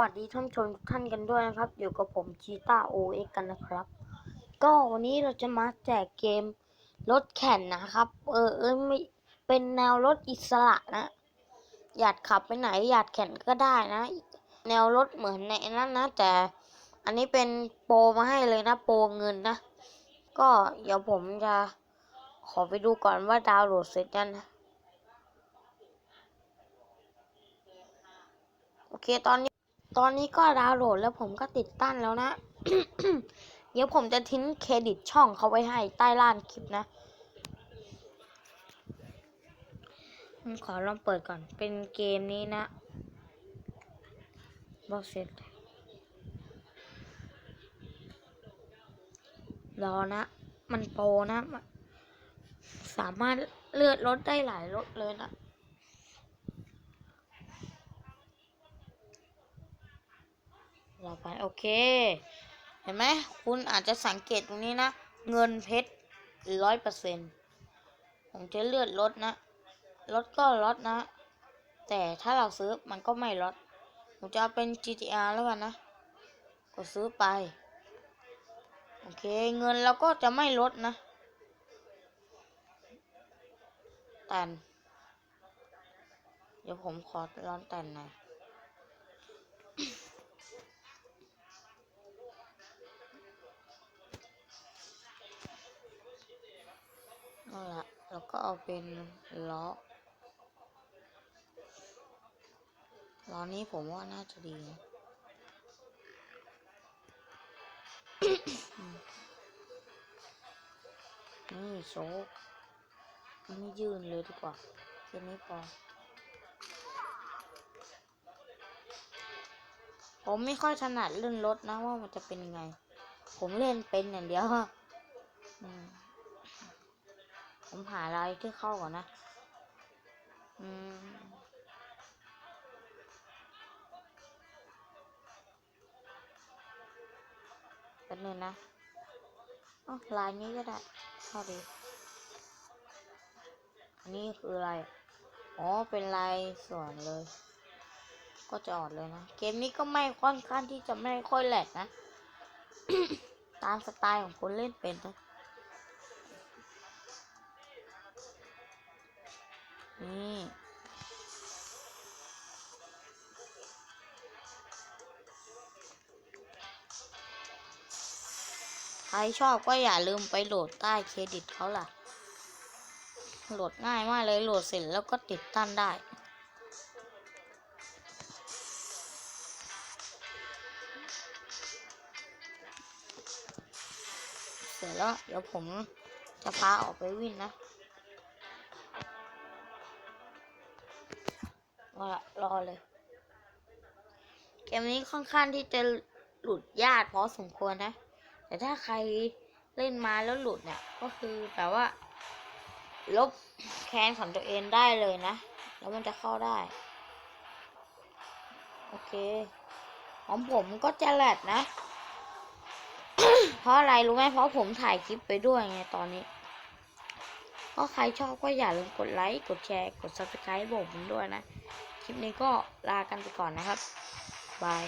วัสดีท่านชมทุกท่านกันด้วยนะครับ อยู่กับผมชีตาโอเอ็กกันนะครับ ก็วันนี้เราจะมาแจกเกมรถแข่งนะครับ เออเออไม่เป็นแนวรถอิสระนะ อยากขับไปไหนอยากแข่งก็ได้นะ แนวรถเหมือนในนั้นนะ แต่อันนี้เป็นโปรมาให้เลยนะ โปรเงินนะ ก็เดี๋ยวผมจะขอไปดูก่อนว่าดาวน์โหลดเสร็จยังนะโอเคตอนนี้ ตอนนี้ก็ดาวน์โหลดแล้วผมก็ติดตั้งแล้วนะ เดี๋ยวผมจะทิ้งเครดิตช่องเขาไว้ให้ใต้ล่างคลิปนะขอลองเปิดก่อน เป็นเกมนี้นะบอกเสร็จรอนะ มันโปรนะ สามารถเลือดรถได้หลายรถเลยนะ รอไปโอเค เห็นไหมคุณอาจจะสังเกตตรงนี้นะ เงินเพชรร้อยเปอร์เซ็นผมจะเลือดลดนะลดก็ลดนะ แต่ถ้าเราซื้อมันก็ไม่ลดผมจะเอาเป็น GTR แล้วกันนะก็ซื้อไป โอเคเงินเราก็จะไม่ลดนะแต่นเดี๋ยวผมขอร้อนแต่นหน่อย และแล้วก็เอาเป็นล้อล้อนี้ผมว่าน่าจะดีนี่โชคไม่ยืนเลยดีกว่าแค่นี้พอผมไม่ค่อยถนัดเล่นรถนะว่ามันจะเป็นยังไง ผมเล่นเป็นอย่างเดียวอืม ผมหาอะไรที่เข้าก่อนนะ อืม เป็นเลยนะอ๋อลายนี้ก็ได้เข้าดีอันนี้คืออะไร อ๋อ เป็นลายส่วนเลย ก็จะออดเลยนะ เกมนี้ก็ไม่ค่อนข้างที่จะไม่ค่อยแหลกนะ ตามสไตล์ของคนเล่นเป็นนะ นี่ใครชอบก็อย่าลืมไปโหลดใต้เครดิตเขาล่ะ โหลดง่ายมากเลยโหลดเสร็จแล้วก็ติดตั้งได้ เสร็จแล้วเดี๋ยวผมจะพาออกไปวิ่งนะ รอเลย เกมนี้ค่อนข้างที่จะหลุดยากพอสมควรนะ แต่ถ้าใครเล่นมาแล้วหลุดเนี่ย ก็คือแบบว่า ลบแคนของตัวเองได้เลยนะ แล้วมันจะเข้าได้ โอเค ของผมก็จะแหลดนะ เพราะอะไรรู้ไหมเพราะผมถ่ายคลิปไปด้วยไงตอนนี้ก็ใครชอบก็อย่าลืมกดไลค์ กดแชร์ กด subscribe บอกผมด้วยนะ คลิปนี้ก็ลากันไปก่อนนะครับบาย